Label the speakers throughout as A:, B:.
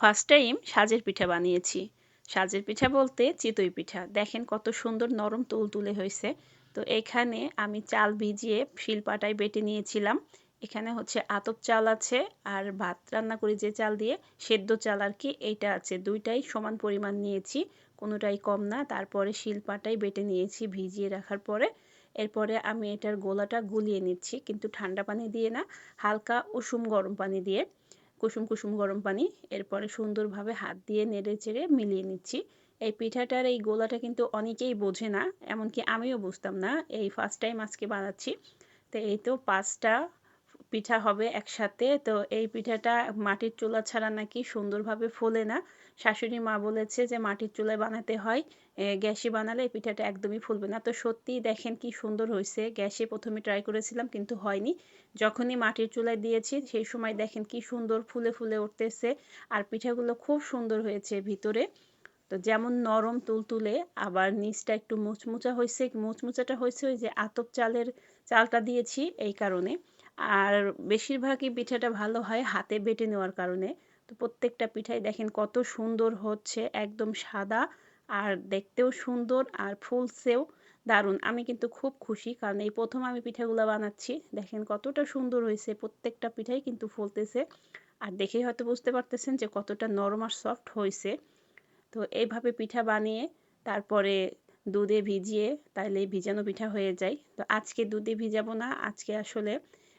A: First time সাজের পিঠা বানিয়েছি। সাজের পিঠা বলতে চিতই পিঠা। দেখেন কত সুন্দর নরম তুলতুলে হয়েছে। তো এখানে আমি চাল ভিজিয়ে শিলপাটায় বেটে নিয়েছিলাম। এখানে হচ্ছে আতপ চাল আছে আর ভাত রান্না করি যে চাল দিয়ে, সেদ্ধ চাল আর কি, এইটা আছে। দুইটাই সমান পরিমাণ নিয়েছি, কোনোটাই কম না। তারপরে শিলপাটাই বেটে নিয়েছি ভিজিয়ে রাখার পরে। এরপরে আমি এটার গোলাটা গুলিয়ে নিচ্ছি, কিন্তু ঠান্ডা পানি দিয়ে না, হালকা উষুম গরম পানি দিয়ে। কুসুম কুসুম গরম পানি, এরপরে সুন্দরভাবে হাত দিয়ে নেড়ে চেড়ে মিলিয়ে নিচ্ছি। এই পিঠাটার এই গোলাটা কিন্তু অনেকেই বোঝে না, এমনকি আমিও বুঝতাম না। এই ফার্স্ট টাইম আজকে বানাচ্ছি। তো এই তো পাঁচটা পিঠা হবে একসাথে। তো এই পিঠাটা মাটির চুলা ছাড়া নাকি সুন্দরভাবে ফোলে না। শাশুড়ি মা বলেছে যে মাটির চুলায় বানাতে হয় গ্যাসে বানালে এই পিঠাটা একদমই ফুলবে না। তো সত্যিই দেখেন কি সুন্দর হয়েছে। গ্যাসে প্রথমে ট্রাই করেছিলাম কিন্তু হয়নি। যখনই মাটির চুলায় দিয়েছি সেই সময় দেখেন কি সুন্দর ফুলে ফুলে উঠতেছে। আর পিঠাগুলো খুব সুন্দর হয়েছে ভিতরে। তো যেমন নরম তুলতুলে, আবার নিচটা একটু মুচমুচা হয়েছে। মুচমুচাটা হয়েছে ওই যে আতপ চালের চালটা দিয়েছি এই কারণে। আর বেশিরভাগই পিঠাটা ভালো হয় হাতে বেটে নেওয়ার কারণে। তো প্রত্যেকটা পিঠাই দেখেন কত সুন্দর হচ্ছে, একদম সাদা আর দেখতেও সুন্দর আর ফুলছেও দারুণ। আমি কিন্তু খুব খুশি কারণ এই প্রথম আমি পিঠাগুলো বানাচ্ছি, দেখেন কতটা সুন্দর হয়েছে, প্রত্যেকটা পিঠাই কিন্তু ফুলতেছে। আর দেখেই হয়তো বুঝতে পারতেছেন যে কতটা নরম আর সফট হয়েছে। তো এইভাবে পিঠা বানিয়ে তারপরে দুধে ভিজিয়ে তাইলে ভিজানো পিঠা হয়ে যায়। তো আজকে দুধে ভিজাবো না, আজকে আসলে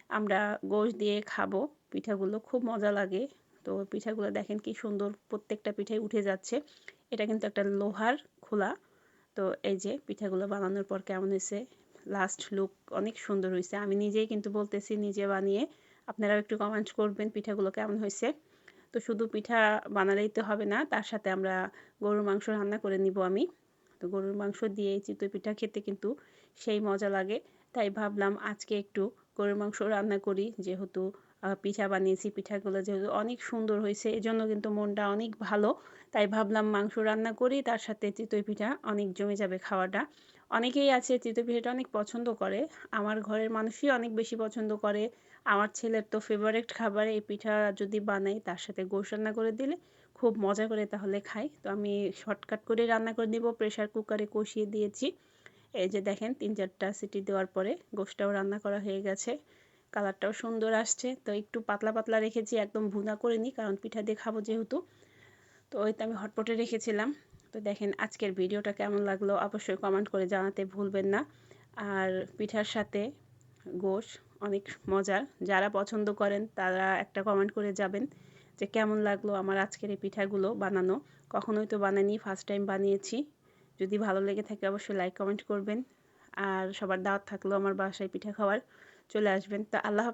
A: আমরা গোশ দিয়ে খাব। পিঠাগুলো খুব মজা লাগে। তো পিঠাগুলো দেখেন কি সুন্দর প্রত্যেকটা পিঠাই উঠে যাচ্ছে। এটা কিন্তু একটা লোহার খোলা। তো এই যে পিঠাগুলো বানানোর পর কেমন হয়েছে? লাস্ট লুক অনেক সুন্দর হয়েছে। আমি নিজেই কিন্তু বলতেছি নিজে বানিয়ে। আপনারাও একটু কমেন্ট করবেন পিঠাগুলো কেমন হয়েছে। তো শুধু পিঠা বানালেই তো হবে না, তার সাথে আমরা গরুর মাংস রান্না করে নিব আমি। তো গরুর মাংস দিয়ে চিতই পিঠা খেতে কিন্তু সেই মজা লাগে। তাই ভাবলাম আজকে একটু গরুর মাংস রান্না করি, যেহেতু পিঠা বানিয়েছি। পিঠাগুলো যেহেতু অনেক সুন্দর হয়েছে এই জন্য কিন্তু মনটা অনেক ভালো। তাই ভাবলাম মাংস রান্না করি, তার সাথে চিতই পিঠা অনেক জমে যাবে খাওয়াটা। অনেকেই আছে, চিতই পিঠাটা অনেক পছন্দ করে। আমার ঘরের মানুষই অনেক বেশি পছন্দ করে। আমার ছেলের তো ফেভারিট খাবার, এই পিঠা যদি বানাই, তার সাথে গোশ রান্না করে দিলে খুব মজা করে তাহলে খাই তো আমি শর্টকাট করে রান্না করে দিব প্রেশার কুকারে কষিয়ে দিয়েছি। এই যে দেখেন, তিন চারটা সিটি দেওয়ার পরে গোশটাও রান্না করা হয়ে গেছে। কালারটাও সুন্দর আসছে। তো একটু পাতলা পাতলা রেখেছি, একদম ভুনা করে নিই কারণ পিঠা দিয়ে খাব যেহেতু। তো ওই তো আমি হটপটে রেখেছিলাম। তো দেখেন আজকের ভিডিওটা কেমন লাগল অবশ্যই কমেন্ট করে জানাতে ভুলবেন না। আর পিঠার সাথে গোশ অনেক মজার। যারা পছন্দ করেন, তারা একটা কমেন্ট করে যাবেন যে কেমন লাগল আমার আজকের এই পিঠাগুলো বানানো। কখনোই তো বানাইনি ফার্স্ট টাইম বানিয়েছি। যদি ভালো লেগে থাকে অবশ্যই লাইক কমেন্ট করবেন। আর সবার দাওয়াত থাকল আমার বাসায় পিঠা খাওয়ার। চলে আসবেন। তা আল্লাহ